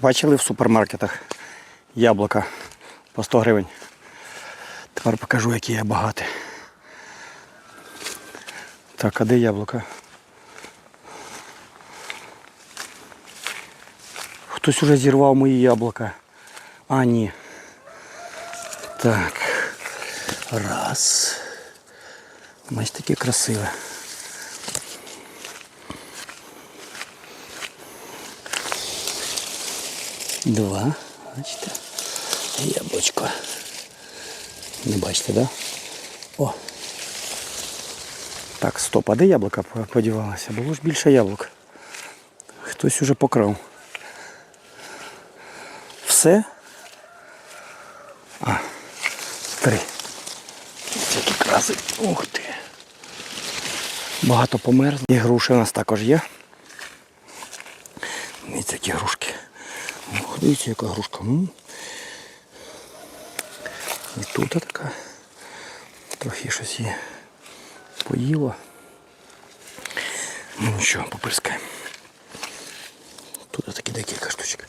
Бачили в супермаркетах яблука по 100 гривень. Тепер покажу, які я багатий. Так, а де яблука? Хтось уже зірвав мої яблука. А, ні. Так. Раз. Ось таке красиве. Два. Бачите? Яблучко. Не бачите, да? О. Так, стоп, а де яблука по- подівалося? Було ж більше яблук. Хтось уже покрав. Все? А, три. Ось які краси. Ух ти. Багато померзло. І груші у нас також є. Дивіться, які грушки. Ух, дивіться, яка грушка. І тут така. Трохи щось її поїла. Ну нічого, поприскаємо. Тут такі декілька штучок.